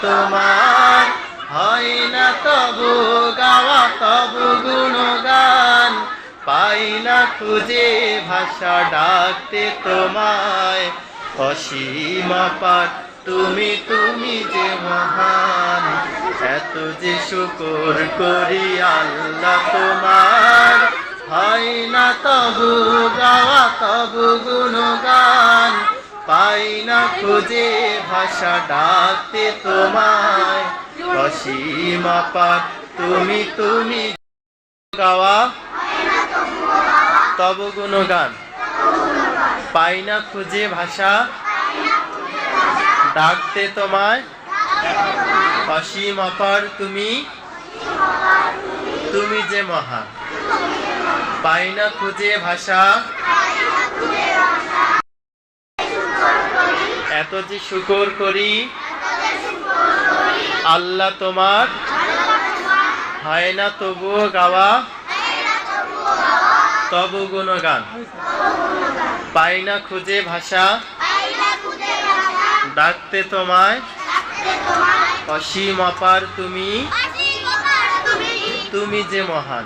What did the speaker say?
তোমার। হয় না তবু গাওয়া, তবু গুণগান। পাই না খুঁজে ভাষা ডাকতে তোমায়। অসীম পার তুমি তুমি যে মহান। এত যে শুকর করি আল্লাহ তোমার। হয় না তবু গাওয়া, তবু গুণগান পাই না খুঁজে ভাষা ডাকতে তোমায়। অসীম পার তুমি তুমি গাওয়া। তব গুণগান। পাই না খুঁজে ভাষা ডাকতে তোমায়। অসীম অপার তুমি তুমি যে মহা পাই না খুঁজে ভাষা এত যে শুকর করি, আল্লাহ তোমার হয় না তবুও গাওয়া, তবু গুণগান। পাই না খুঁজে ভাষা, ডাকতে তোমায়, অসীম অপার তুমি তুমি যে মহান।